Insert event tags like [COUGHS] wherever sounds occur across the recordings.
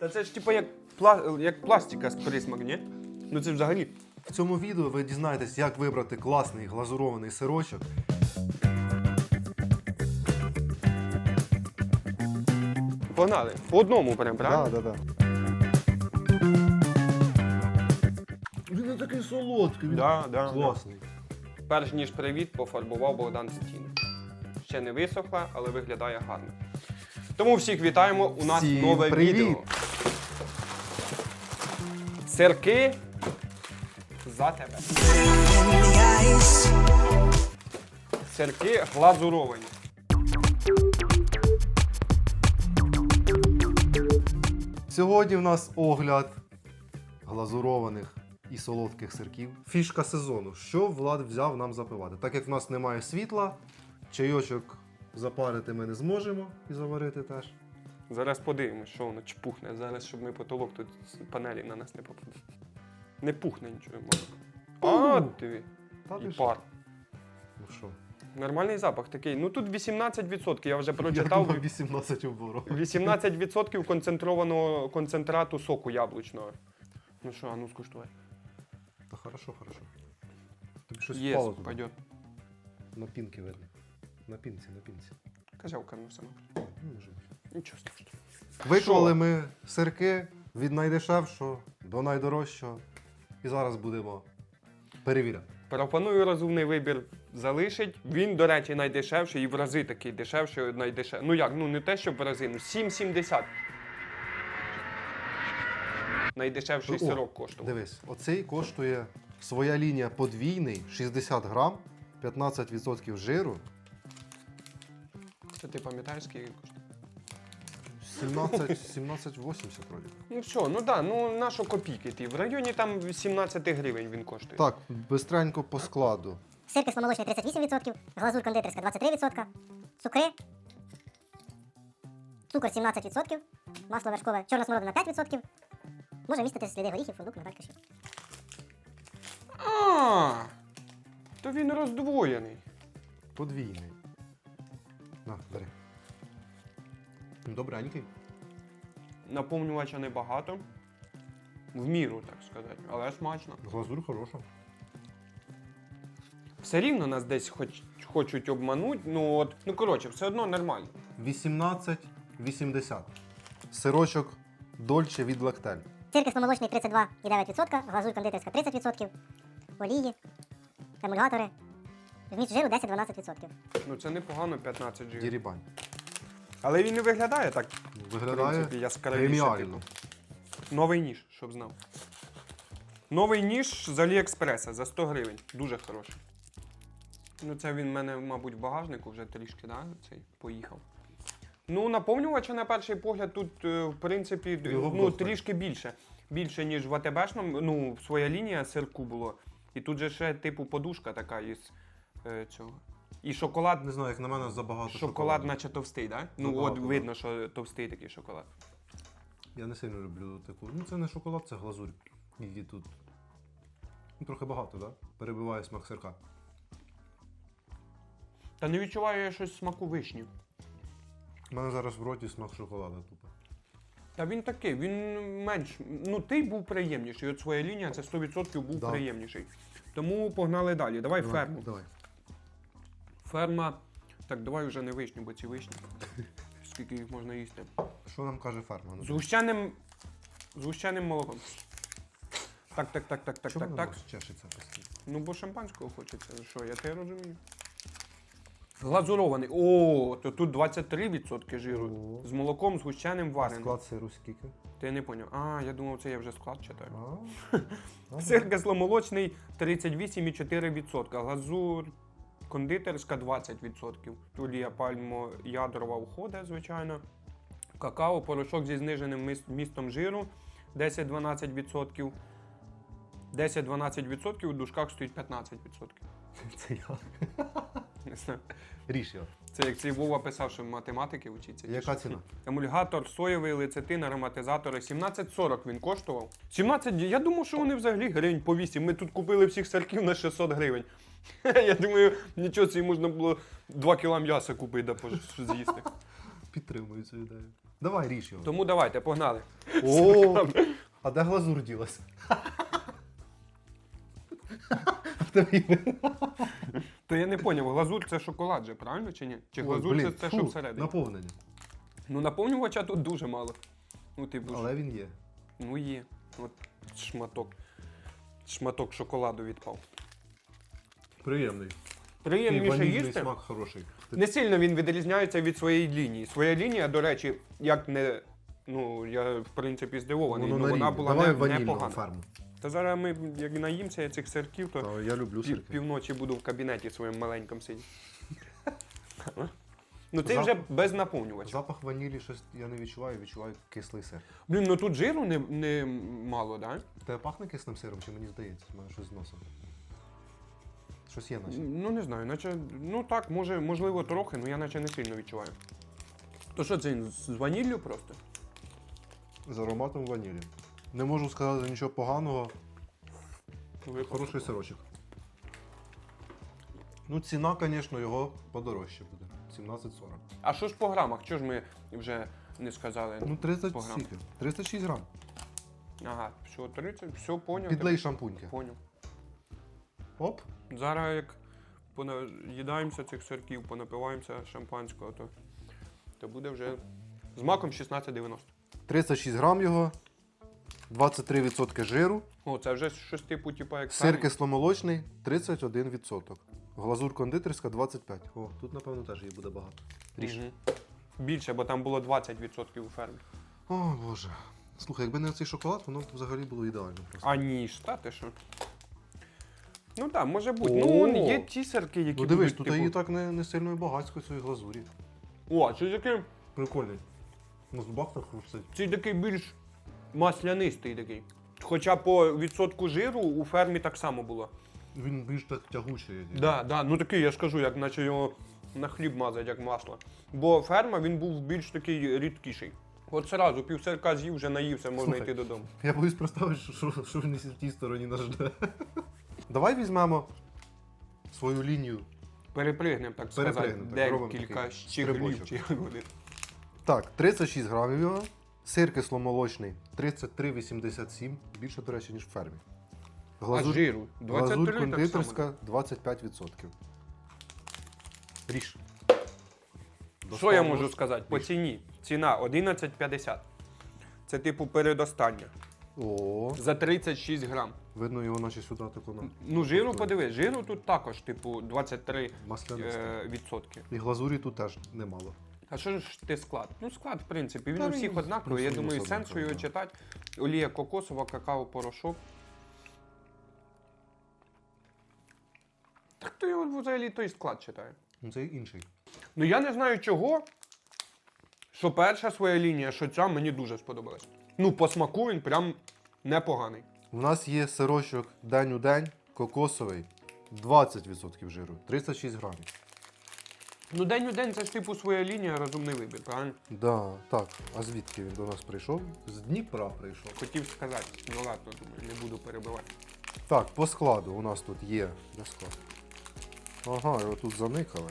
Та це ж типу як, пла... як пластика з присмак, ні? Ну це взагалі. В цьому відео ви дізнаєтесь, як вибрати класний глазурований сирочок. Погнали. По одному прям, правильно? да, да. Він не такий солодкий, він Да, да, класний. Перш ніж привіт, пофарбував Богдан стіни. Ще не висохла, але виглядає гарно. Тому всіх вітаємо. У нас Всім нове привіт! відео. Сирки за тебе. Сирки глазуровані. Сьогодні в нас огляд глазурованих і солодких сирків. Фішка сезону. Що Влад взяв нам запивати? Так як в нас немає світла, чайочок запарити ми не зможемо і заварити теж. Зараз подивимось, що воно чпухне. Зараз, щоб ми потолок тут з панелі на нас не попаде. Не пухне нічого. може. А, диви. Та І ти що? пар. Ну що? Нормальний запах такий. Ну тут 18%, я вже Я прочитав. думав, 18 оборот. 18% концентрованого концентрату соку яблучного. Ну що, а ну скуштуй. Та хорошо, хорошо. Тобі щось Є, впало туди. пойдет. На пінки видно. На пінці, на пінці. Козявка ну сама. Ну, може бути. Нічого страшного. Виклали ми сирки від найдешевшого до найдорожчого. І зараз будемо перевіряти. Пропоную розумний вибір залишить. Він, до речі, найдешевший і в рази такий дешевший, найдешевший. Ну як, ну не те, що в рази, ну 7,70. Найдешевший О, сирок коштував. Дивись, оцей коштує своя лінія подвійний 60 грам, 15% жиру, Це ти пам'ятаєш, скільки коштує? 17, 17,80 вроді. Ну все, ну да, ну на що копійки ті? В районі там 17 гривень він коштує. Так, бистренько по складу. Сир кисломолочний 38%, глазур кондитерська 23%, цукри, цукор 17%, масло вершкове, чорна смородина 5%, може містити сліди горіхів, фундук, мигдаль, каші. А, то він роздвоєний. Подвійний. На, бери. Добренький. Наповнювача небагато. В міру, так сказати, але смачно. Глазур хороша. Все рівно нас десь хоч, хочуть обманути. Ну от, ну коротше, все одно нормально. 18,80. Сирочок Дольче від Лактель. Сир кисломолочний 32,9%, глазур кондитерська 30%, олії, емульгатори, вміст жиру 10-12%. Ну це непогано 15 жирів. Дірібань. Але він не виглядає так. В Виглядає принципі, яскравіше. Типу. Новий ніж, щоб знав. Новий ніж з Аліекспреса за 100 гривень. Дуже хороший. Ну, це він в мене, мабуть, в багажнику вже трішки, да? Цей поїхав. Ну, наповнювача на перший погляд тут, е, в принципі, д- Його ну, трішки більше. Більше, ніж в АТБшному. Ну, своя лінія сирку було. І тут же ще, типу, подушка така із е, цього. І шоколад Не знаю, як на мене забагато Шоколад, шоколаду. наче товстий, так? Да? Ну, от видно, що товстий такий шоколад. Я не сильно люблю таку. Ну це не шоколад, це глазурь. Її тут. Ну, трохи багато, так? Да? Перебиває смак сирка. Та не відчуваю я щось смаку вишні. У мене зараз в роті смак шоколада тупо. Та він такий, він менш. Ну, ти був приємніший. От своя лінія це 100% був Да. приємніший. Тому погнали далі. Давай Давай, ферму. Давай. Ферма. Так, давай вже не вишню, бо ці вишні. [LAUGHS] Скільки їх можна їсти. Що нам каже ферма? З гущаним. З гущаним молоком. Так, так, так, так, так, Чому так, воно так. чешеться постійно? Ну, бо шампанського хочеться. Що, я те розумію. Глазурований. О, то тут 23% жиру. О. З молоком, з гущаним А вареним. склад сиру скільки? Ти не поняв. А, я думав, це я вже склад читаю. А, [LAUGHS] ага. Сир кисломолочний 38,4%. Глазур кондитерська 20%. Олія пальмо ядрова входить, звичайно. Какао, порошок зі зниженим містом жиру 10-12%. 10-12% у дужках стоїть 15%. [LAUGHS] Це я. Не знаю. Ріж його. Це як цей Вова писав, що математики вчиться. Яка ціна? Емульгатор, соєвий лецитин, ароматизатори. 17,40 він коштував. 17, я думав, що вони взагалі гривень по 8. Ми тут купили всіх сирків на 600 гривень. [LAUGHS] Я думаю, нічого собі можна було 2 кіла м'яса купити, да з'їсти. Підтримую цю ідею. Давай ріж його. Тому давайте, погнали. О, [LAUGHS] а де глазур ділася? [LAUGHS] То я не поняв, глазур це шоколад же, правильно чи ні? Чи Ой, глазур блін, це те, фу, що всередині? Наповнення. Ну наповнювача тут дуже мало. Ну, типу, ж- Але він є. ну є. От шматок. Шматок шоколаду відпав. Приємний. Приємніше ванільний їсти. смак хороший. Не сильно він відрізняється від своєї лінії. Своя лінія, до речі, як не. Ну, я в принципі здивований. Воно ну, на вона рівні. була Давай не, ванільного непогана. Та зараз ми, як наїмося цих сирків, то Та, я люблю пів, сирки. півночі буду в кабінеті своїм маленькому сидіти. Ну ти Зап- вже без наповнювача. Запах ванілі щось я не відчуваю, відчуваю кислий сир. Блін, ну тут жиру не, не мало, да? Тебе пахне кислим сиром, чи мені здається, в мене щось з носом? Щось є наче. Ну не знаю, наче. Ну так, може, можливо, трохи, але я наче не сильно відчуваю. То що це з ваніллю просто? З ароматом ванілі. Не можу сказати нічого поганого. Хороший сирочок. Ну, ціна, звісно, його подорожче буде. 17,40. А що ж по грамах? Чого ж ми вже не сказали? Ну, 30 По грам. скільки? 36 грам. Ага, все, 30, все, поняв. Підлей шампуньки. Поняв. Оп. Зараз як понаїдаємося цих сирків, понапиваємося шампанського, то, то буде вже з маком 16,90. 36 грам його. 23% жиру. О, це вже щось типу, типу, як Сир кисломолочний 31%. Глазур кондитерська 25%. О, тут, напевно, теж її буде багато. Ріж. Мгм. Більше, бо там було 20% у фермі. О, Боже. Слухай, якби не цей шоколад, воно б взагалі було ідеально просто. А ніж, та ти що? Ну так, може бути. Ну, є ті сирки, які ну дивись, будуть, тут типу... її так не, не сильно і багатсько цієї глазурі. О, це такий, Прикольний. На зубах так хрустить. це такий більш маслянистий такий. Хоча по відсотку жиру у фермі так само було. Він більш так тягучий. Да, да, ну такий, я ж кажу, як наче його на хліб мазать, як масло. Бо ферма він був більш такий рідкіший. От сразу пів сирка з'їв, вже наївся, можна Слухай. йти додому. Я боюсь представити, що, що, що в тій стороні нас жде. [LAUGHS] Давай візьмемо свою лінію. Перепригнемо, так сказати, Перепригнемо, так, робимо декілька такий щеглів стрибочок. чи як вони. Так, 36 грамів його. Сир кисломолочний 33,87. Більше, до речі, ніж в фермі. А жиру? 23 глазур кондитерська 25%. Ріж. Що я можу сказати? По ціні. Ціна 11,50. Це типу передостання. О, За 36 грам. видно його наче сюди тако на Ну, жиру подивись, жиру тут також, типу, 23 маслянисте. е, відсотки. І глазурі тут теж немало. А що ж ти склад? Ну, склад, в принципі, він у всіх однаковий. Я думаю, сенсу його читати. Олія кокосова, какао, порошок. Так то його взагалі той склад читає. Ну це інший. Ну я не знаю чого. Що перша своя лінія, що ця мені дуже сподобалась. Ну, по смаку він прям непоганий. У нас є сирочок день у день, кокосовий, 20% жиру, 36 грамів. Ну, день у день це ж типу своя лінія, розумний вибір, правильно? Да, так. А звідки він до нас прийшов? З Дніпра прийшов. Хотів сказати, ну ладно, думаю, не буду перебивати. Так, по складу у нас тут є. Де склад? Ага, його тут заникали.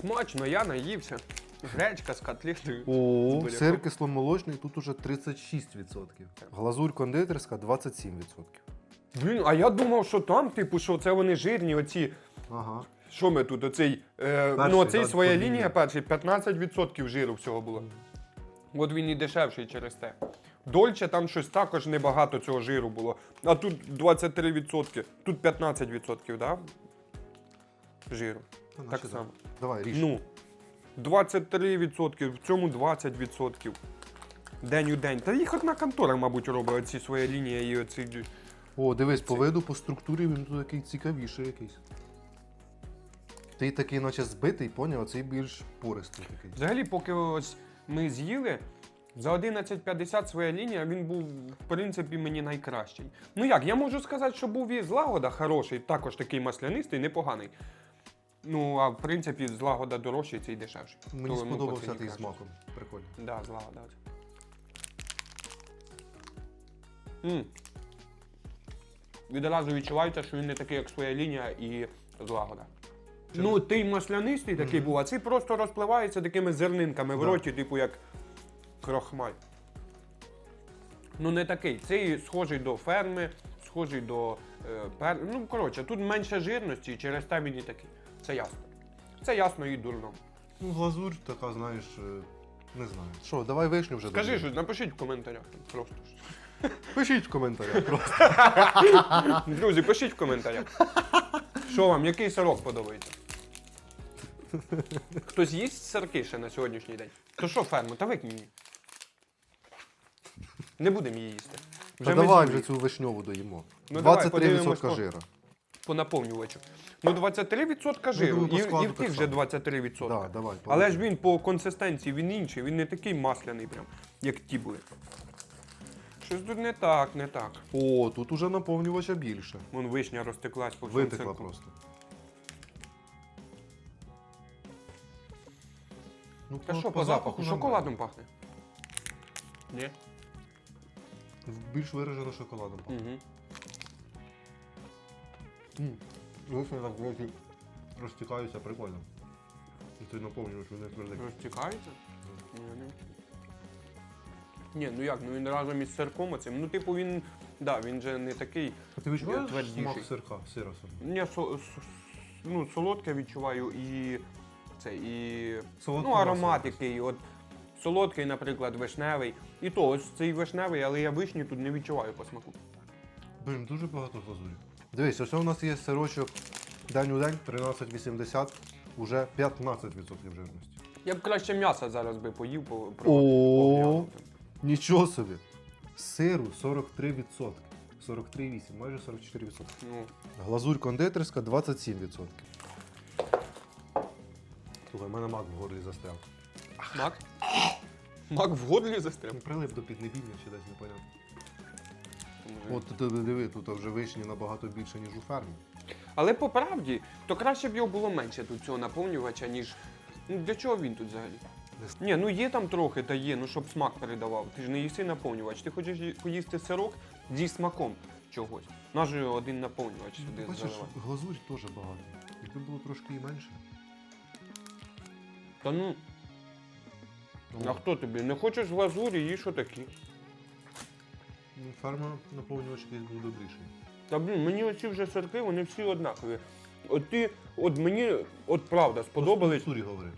Смачно, я наївся. Гречка з котлетою. О, З буряком. сир кисломолочний, тут уже 36%. Глазурь кондитерська 27%. Блін, а я думав, що там, типу, що це вони жирні, оці. Ага. Що ми тут? Оцей, е, Перший, ну, оцей да, своя подвійний. лінія перший, 15% жиру всього було. От він і дешевший через те. Дольче там щось також небагато цього жиру було. А тут 23%, тут 15%, да? Жиру. Та Так наче само. Давай, ріж. Ну, 23%, в цьому 20%. День у день. Та їх одна контора, мабуть, робить оці свої лінії і оці. О, дивись, по виду, по структурі він тут такий цікавіший якийсь. Ти такий, наче збитий, поняв, а цей більш пористий такий. Взагалі, поки ось ми з'їли, за 11,50 своя лінія, він був, в принципі, мені найкращий. Ну як, я можу сказати, що був і злагода хороший, також такий маслянистий, непоганий. Ну, а в принципі, злагода дорожчий, цей дешевший. Мені То йому по сподобався ціні той краще. смаком. Прикольно. Да, злагода. М. Відразу відчувається, що він не такий, як своя лінія і злагода. Ну, той маслянистий такий був, а цей просто розпливається такими зернинками в Да. роті, типу як крохмаль. Ну, не такий. Цей схожий до ферми, схожий до е, пер... Ну, коротше, тут менше жирності, і через те він і такий. Це ясно. Це ясно і дурно. Ну, глазурь така, знаєш, е, не знаю. Що, давай вишню вже Скажи щось, напишіть в коментарях. Просто. ж. Пишіть в коментарях просто. Друзі, пишіть в коментарях. Що вам, який сирок подобається? Хтось їсть сирки ще на сьогоднішній день? То що ферму? Та викинь її. Не будемо її їсти. Та ми давай з'їли вже цю вишньову доїмо. Ну, давай, 23% подивимось, жира. по наповнювачу. Ну 23% жиру. думаю, по і, складу в так тих же само. 23%. Да, давай, Але ж він по консистенції він інший, він не такий масляний, прям, як ті були. Щось тут не так, не так. О, тут уже наповнювача більше. Вон вишня розтеклась по всьому Витекла сирку. просто. Ну, Та що по запаху? Шоколадом пахне. Ні? Більш виражено шоколадом. Угу. Вишня так в розтікаються, прикольно. І ти наповнюєш, вони твердий. Розтікається? Ні, не. Ні, ну як, ну він разом із сирком оцим. Ну, типу, він. Да, він же не такий. А ти відчуваєш твердіший. смак сирка, сира собі? Ні, со, с- ну, солодке відчуваю і. Це, і. Солодку ну, аромат масу який. От солодкий, наприклад, вишневий. І то, ось цей вишневий, але я вишні тут не відчуваю по смаку. Блін, дуже багато глазурі. Дивись, ось у нас є сирочок день у день, 13,80, уже 15% жирності. Я б краще м'яса зараз би поїв по О. Нічого собі. Сиру 43%. 43,8, майже 44%. Ну, Глазурь кондитерська 27%. Слухай, в мене мак в горлі застряв. мак? Мак в горлі застряв. Прилип до піднебіння чи десь непонятно. От ти диви, тут вже вишні набагато більше, ніж у фермі. Але по правді, то краще б його було менше тут цього наповнювача, ніж. Ну для чого він тут взагалі? Ні, ну є там трохи, та є, ну щоб смак передавав. Ти ж не їси наповнювач. Ти хочеш поїсти сирок зі смаком чогось. Наш же один наповнювач сюди Бачиш, заливати. глазурь теж багато. Якби було трошки і менше. Та ну, а хто тобі? Не хочеш глазурі, їж отакі. Ну, Ферма наповнювач якийсь був добріший. Та блін, мені оці вже сирки, вони всі однакові. От ти, от мені, от правда, сподобались. Сурі говори.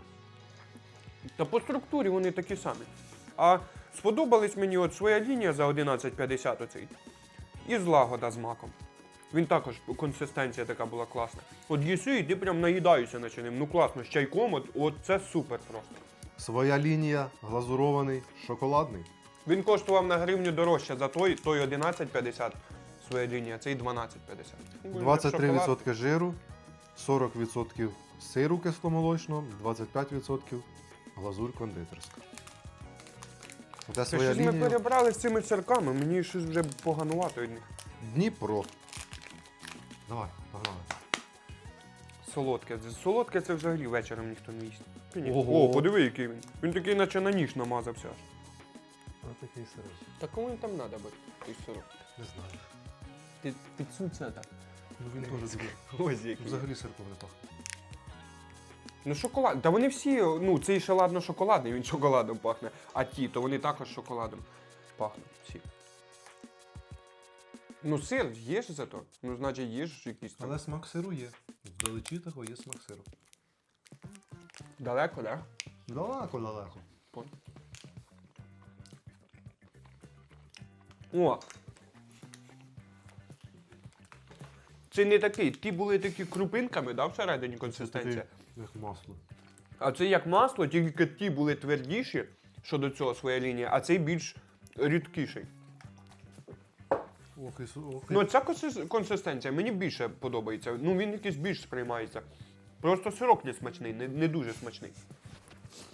Та по структурі вони такі самі. А сподобались мені от своя лінія за 11,50 оцей. І злагода з маком. Він також консистенція така була класна. От їси, і ти прям наїдаєшся наче ним. Ну класно, з чайком, от, от це супер просто. Своя лінія, глазурований, шоколадний. Він коштував на гривню дорожче за той, той 11,50 своя лінія, цей 12,50. Ну, 23% жиру, 40% сиру кисломолочного, 25% глазурь кондитерська. Та щось ми перебрали з цими сирками, мені щось вже поганувато від них. Дніпро. Давай, погнали. Солодке. Солодке це взагалі вечором ніхто не їсть. Ні. Ого. О, подиви, який він. Він такий, наче на ніж намазався. А такий сирок. Та кому він там треба бути? Той сирок. Не знаю. Ти це так. Ну він теж такий. Ось який. Взагалі сирком не пахне. Ну шоколад. Та вони всі, ну цей ще ладно шоколадний, він шоколадом пахне. А ті, то вони також шоколадом пахнуть. Всі. Ну, сир є ж зато. Ну, значить, є ж якийсь там. Але смак сиру є. Вдалечі того є смак сиру. Далеко, так? Далеко, далеко. Понял. О! Це не такий. Ті були такі крупинками, да, всередині консистенція. Як масло. А це як масло, тільки ті були твердіші щодо цього своя лінія, а цей більш рідкіший. Ох, і, ох, і- Ну, ця консистенція мені більше подобається. Ну, він якийсь більш сприймається. Просто сирок не смачний, не, не дуже смачний.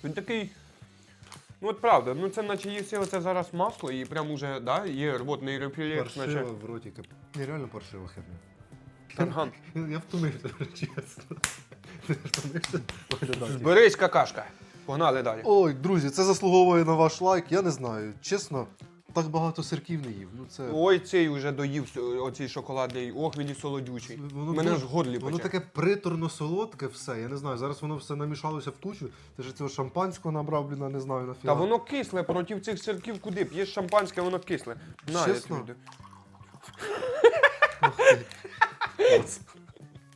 Він такий. Ну от правда, ну це наче їсти оце зараз масло і прям уже, да, є рвотний рефлекс, наче Паршиво в роті кап. Нереально паршива херня. тарган. [LAUGHS] Я втомився, [LAUGHS] чесно. Зберись, какашка. Погнали далі. Ой, друзі, це заслуговує на ваш лайк. Я не знаю. Чесно, так багато сирків не їв. Ну це Ой, цей уже доїв оцей шоколадний, ох, він і солодючий. Мене ж горлі Воно пече. таке приторно солодке все. Я не знаю, зараз воно все намішалося в кучу. Ти ж цього шампанського набрав, блін, не знаю нафіга. Та воно кисле проти цих сирків куди? П'єш шампанське, воно кисле. На, я Чесно? тобі.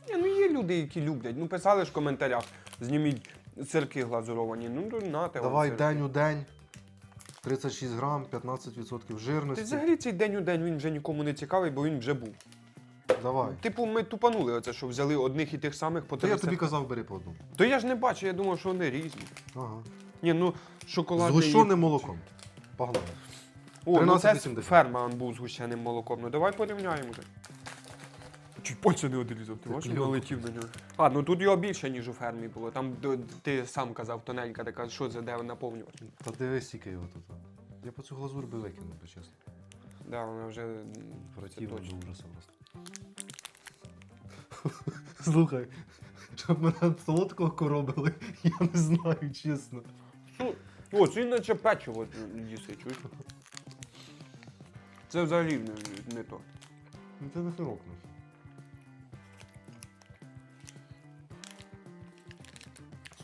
Ні, ну є люди, які люблять. Ну писали ж в коментарях, зніміть сирки глазуровані. Ну, нате. вам Давай сирки. день у день. 36 грам, 15% Ти жирності. взагалі цей день у день він вже нікому не цікавий, бо він вже був. Давай. Типу, ми тупанули оце, що взяли одних і тих самих по То я 30. тобі казав, бери по одному. То я ж не бачу, я думав, що вони різні. Ага. Ні, ну шоколадний... Згущеним молоком. Погнали. О, ну це 13,80. ферма он був згущеним молоком. Ну давай порівняємо вже. Чуть пальця не одрізав, ти бачиш, налетів на нього. А, ну тут його більше, ніж у фермі було. Там д- ти сам казав тоненька, така, що це де наповнювати. Та дивись, скільки його тут. Я по цю глазур би викинув, би, чесно. Да, вона вже м, це Противно точно. до ужаса просто. [LAUGHS] Слухай, щоб мене солодкого коробили, я не знаю, чесно. Ну, О, це наче печиво їси, чуєш? Це взагалі не, не то. Ну це не сироп.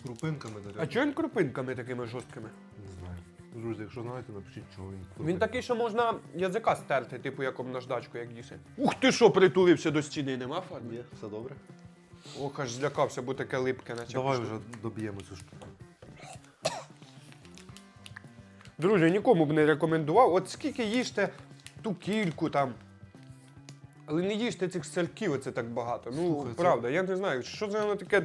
Крупинками до А чого він крупинками такими жорсткими? Не знаю. Друзі, якщо знаєте, напишіть, чого він. Він такий, що можна язика стерти, типу як об наждачку, як їси. Ух ти що, притулився до стіни, нема фарби? Є, все добре. Ох, аж злякався, бо таке липке, наче. Давай пішло. вже доб'ємо цю штуку. Друже, нікому б не рекомендував. От скільки їжте ту кільку там. Але не їжте цих сирків, оце так багато. Ну, Слухай, це- правда, я не знаю, що це воно таке.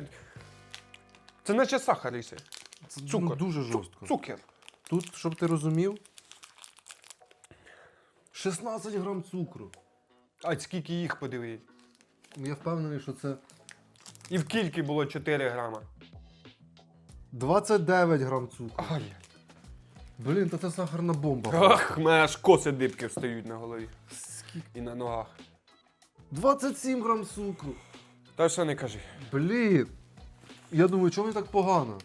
Це наче сахар їси. Це Цукор. ну, дуже жорстко. Цукер. Тут, щоб ти розумів, 16 грам цукру. А скільки їх подивись. Я впевнений, що це І в кільки було 4 грама. 29 грам цукру. Ай. Блін, та це сахарна бомба. Ах, в мене аж коси дибки встають на голові Скільки? і на ногах. 27 грам цукру. Та що не кажи. Блін. Я думаю, чому так погано?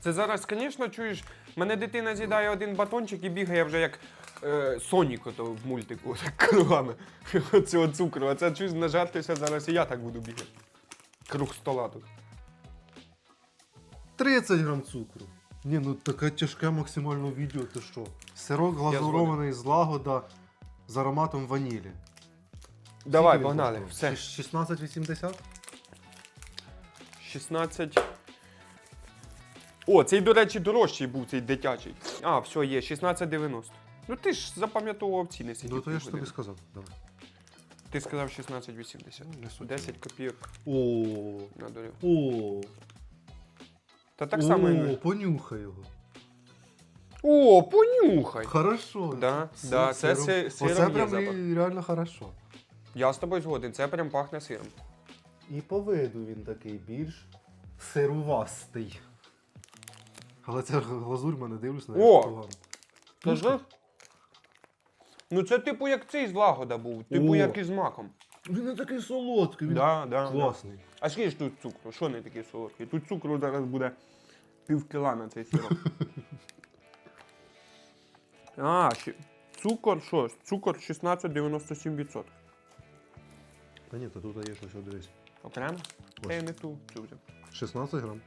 Це зараз, звісно, чуєш, мене дитина з'їдає один батончик і бігає вже як е, Сонік ото в мультику [LAUGHS] так кругами. [LAUGHS] Цього цукру. А це чуєш, нажартися зараз і я так буду бігати. Круг стола тут. 30 грам цукру. Ні, ну таке тяжке максимально відео, ти що? Сирок глазурований з лагода з ароматом ванілі. Давай, Скільки він погнали. коштував? Все. Щ- 16,80? 16. О, цей, до речі, дорожчий був, цей дитячий. А, все, є, 16,90. Ну ти ж запам'ятовував ціни сидів. Ну то я ж тобі сказав. Давай. Ти сказав 16,80. Ну, не суть. 10 копійок О, надурив. о, Та так само. і О, понюхай його. О, понюхай! Хорошо. Да, З да, це сиром. си- сиром Оце є прям запах. реально хорошо. Я з тобою згоден, це прям пахне сиром. І по виду він такий більш сирувастий. Але це глазурь мене дивлюсь на О! погано. Ти знаєш? Ну це типу як цей з лагода був, типу О. як із маком. Він не такий солодкий, він Да, да, класний. А скільки ж тут цукру? Що не такий солодкий? Тут цукру зараз буде пів кіла на цей сироп. [LAUGHS] а, ще... цукор що? Цукор 16,97%. Та ні, то тут є щось дивись. Окремо? Та я не ту цю взяв. 16 грам.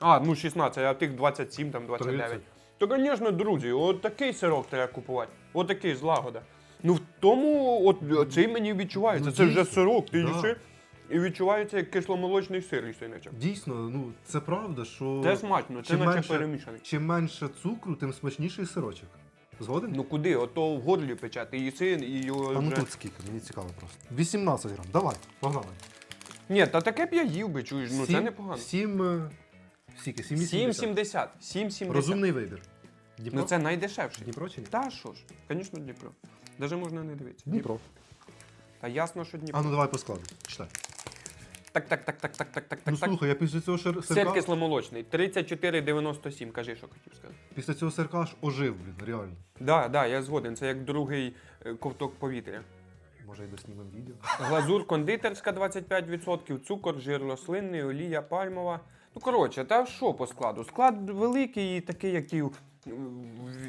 А, ну 16, а тих 27, там 29. 30. То, звісно, друзі, от такий сирок треба купувати. От такий з лагода. Ну в тому, от цей мені відчувається. Ну, це вже дійсно. сирок, ти Да. їси. І відчувається як кисломолочний сир, їси наче. Дійсно, ну це правда, що Це смачно, це чим наче менше- перемішаний. чим менше цукру, тим смачніший сирочок. Згоден? Ну куди? Ото в горлі пече, ти їси і його. а ну вже... тут скільки, мені цікаво просто. 18 грам. Давай, погнали. Ні, та таке б я їв би, чуєш, ну це Сім- непогано. Сім. е, Скільки? 7,70. 7,70. 7,70. Розумний вибір. Дніпро? Ну це найдешевший. Дніпро чи ні? Та що ж? Звісно, Дніпро. Даже можна не дивитися. Дніпро. Та ясно, що Дніпро. А ну давай по складу. Читай. Так, так, так, так, так, так, так, Ну так, так. слухай, я після цього шир- Сир сирка, кисломолочний. 34,97. Кажи, що хотів сказати. після цього сирка аж ожив, блін, реально. Да, да, я згоден. Це як другий е, ковток повітря. Може, і доснімемо відео. Глазур кондитерська 25%, цукор, жир рослинний, олія пальмова. Ну, коротше, та що по складу? Склад великий і такий, як і в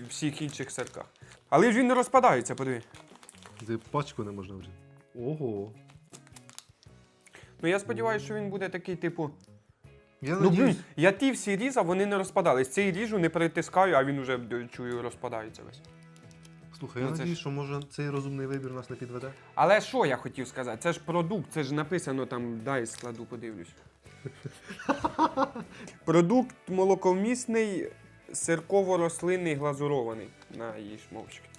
всіх інших сирках. Але ж він не розпадається, подиви. Де пачку не можна вже. Ого. Ну я сподіваюся, що він буде такий, типу. Я Ну блін, я ті всі різав, вони не розпадались. Цей ріжу не перетискаю, а він уже чую розпадається весь. Слухай, я ну, це що може цей розумний вибір нас не підведе. Але що я хотів сказати? Це ж продукт, це ж написано там, дай складу, подивлюсь. [LAUGHS] Продукт молоковмісний, сирково-рослинний глазурований. На їж мовчки.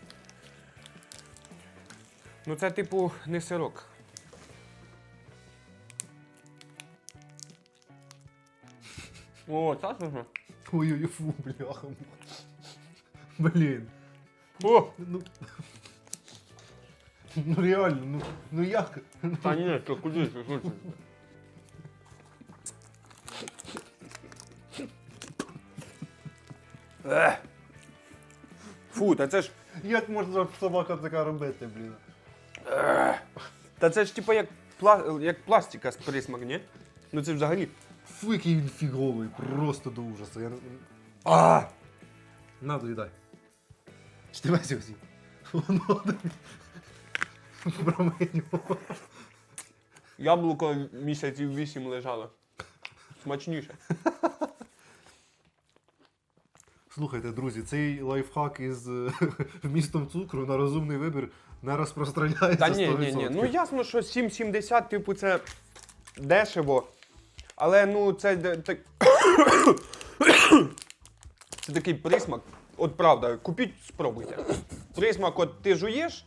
Ну це типу не сирок. О, це вже. Ой-ой, фу, бляха. Блін. О! Ну, ну реально, ну, ну як? Та ні, то куди ти? Ех. Фу, та це ж. Як можна собака така робити, блін? Та це ж типу як, пла... як пластика з присмак, ні? Ну це взагалі. Фу, який він фіговий, просто до ужасу. Я... не- А! На, доїдай. Чи ти весь? Воно променювало. Яблуко місяців вісім лежало. Смачніше. Слухайте, друзі, цей лайфхак із е, вмістом цукру на розумний вибір не розпространяється. Та ні, ні, ні. Ну ясно, що 7,70, типу, це дешево. Але ну це. де- так- [COUGHS] Це такий присмак. От правда, купіть, спробуйте. Присмак, от ти жуєш,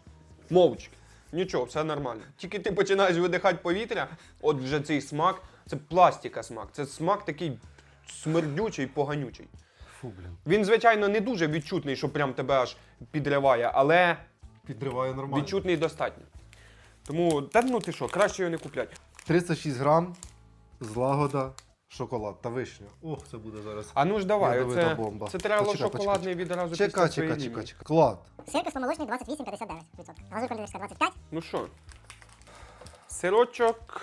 мовчки. Нічого, все нормально. Тільки ти починаєш видихати повітря, от вже цей смак, це пластика смак. Це смак такий смердючий, поганючий. Фу, блін. Він, звичайно, не дуже відчутний, що прям тебе аж підриває, але Підриває нормально. відчутний достатньо. Тому, та ну ти що, краще його не купляти. 36 грам, злагода, шоколад та вишня. Ох, це буде зараз. А ну ж давай, Ядовита це, бомба. це треба Почекай, шоколадний відразу Чекай, після чекай, своєї чекай, лінії. чекай. Клад. Сир кисломолочний 28,59%. Глазурь кондитерська 25. Ну що, сирочок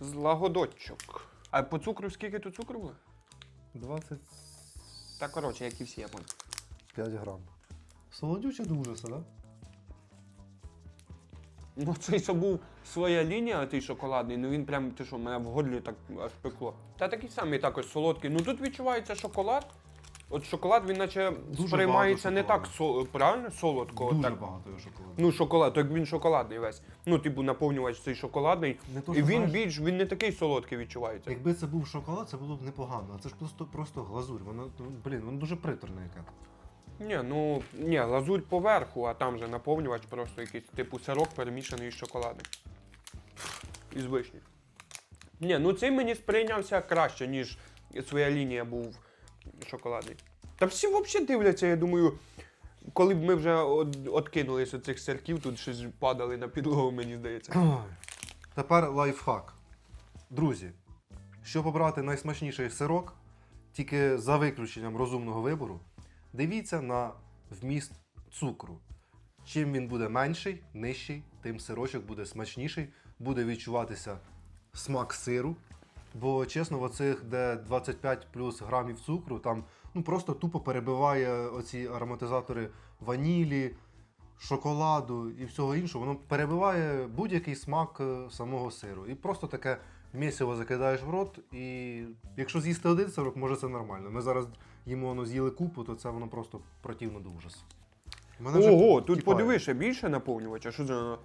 з лагодочок. А по цукру скільки тут цукру було? 25 Та коротше, як і всі, я понял. грам. Солодюче до ужаса, да? Ну цей що був своя лінія, той шоколадний, ну він прям, ти що, мене в горлі так аж пекло. Та такий самий також солодкий. Ну тут відчувається шоколад. От шоколад він наче Дуже сприймається багато не так сол, правильно солодко. от Дуже так. багато шоколаду. Ну, шоколад, так він шоколадний весь. Ну, типу, наповнювач цей шоколадний. Не то, І що, він знаєш, більш, він не такий солодкий відчувається. Якби це був шоколад, це було б непогано. А це ж просто, просто глазурь. Воно, ну, блін, воно дуже приторне яке. Ні, ну ні, лазурь поверху, а там же наповнювач просто якийсь, типу сирок перемішаний з шоколадом. Із вишні. Ні, ну цей мені сприйнявся краще, ніж своя лінія був шоколадний. Та всі взагалі дивляться, я думаю, коли б ми вже от, откинулись від цих сирків, тут щось падали на підлогу, мені здається. Тепер лайфхак. Друзі, щоб обрати найсмачніший сирок, тільки за виключенням розумного вибору, дивіться на вміст цукру. Чим він буде менший, нижчий, тим сирочок буде смачніший, буде відчуватися смак сиру. Бо чесно, в оцих, де 25 плюс грамів цукру, там ну, просто тупо перебиває оці ароматизатори ванілі, шоколаду і всього іншого, воно перебиває будь-який смак е, самого сиру. І просто таке місиво закидаєш в рот, і якщо з'їсти один сирок, може це нормально. Ми зараз їмо воно з'їли купу, то це воно просто противно до ужасу. Мене вже Ого, тут кипає. подиви, ще більше наповнювача, що за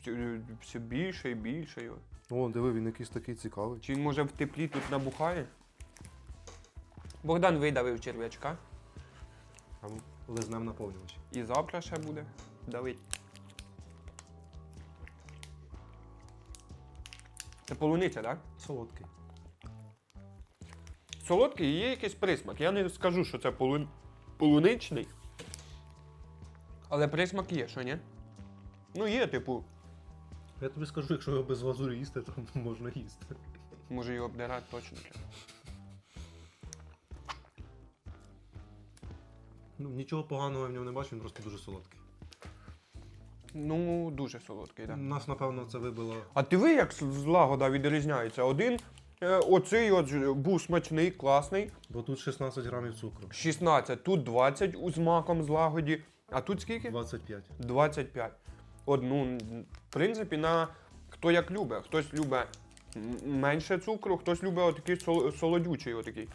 все- все більше і більше його. О, диви, він якийсь такий цікавий. Чи він може в теплі тут набухає? Богдан видавив черв'ячка Там лизнем наповнювач. і завтра ще буде давить. Це полуниця, так? Солодкий. Солодкий і є якийсь присмак. Я не скажу, що це полу... полуничний. Але присмак є, що ні? Ну є, типу, Я тобі скажу, якщо його без глазурі їсти, то [LAUGHS] можна їсти. може його обдирати точно. Ну, нічого поганого я в ньому не бачу, він просто дуже солодкий. Ну, дуже солодкий, так. Нас, напевно, це вибило. А ти ви як злагода відрізняється? Один Оцей от був смачний, класний. Бо тут 16 грамів цукру. 16, тут 20 з маком з лагоді. А тут скільки? 25. 25. От, ну, в принципі, на хто як любить. Хтось любить менше цукру, хтось любить отакий сол- солодючий отакий.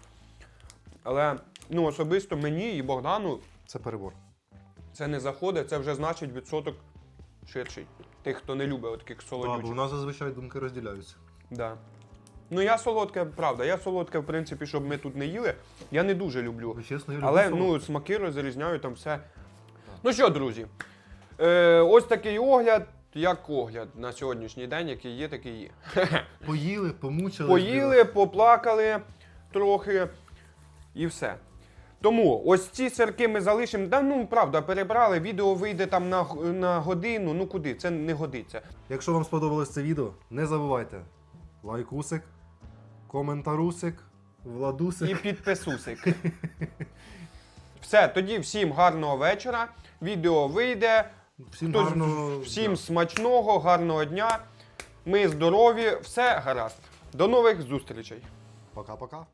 Але ну, особисто мені і Богдану Це перебор. це не заходить, це вже значить відсоток ширший. Тих, хто не любить отаких Так, бо у нас зазвичай думки розділяються. Да. Ну я солодке, правда, я солодке, в принципі, щоб ми тут не їли, я не дуже люблю. Ну, чесно, я люблю Але солодке. ну, смаки розрізняю там все. Ну що, друзі, е, ось такий огляд, як огляд на сьогоднішній день, який є, такий є. [LAUGHS] Поїли, помучили. Поїли, поплакали трохи і все. Тому ось ці сирки ми залишимо. Да, ну правда, перебрали, відео вийде там на, на годину. Ну куди? Це не годиться. Якщо вам сподобалось це відео, не забувайте лайкусик, коментарусик, владусик. І підписусик. Все, тоді всім гарного вечора. Відео вийде. Всім Хтось- гарного. всім дня. смачного, гарного дня. Ми здорові, все гаразд. До нових зустрічей. Пока-пока.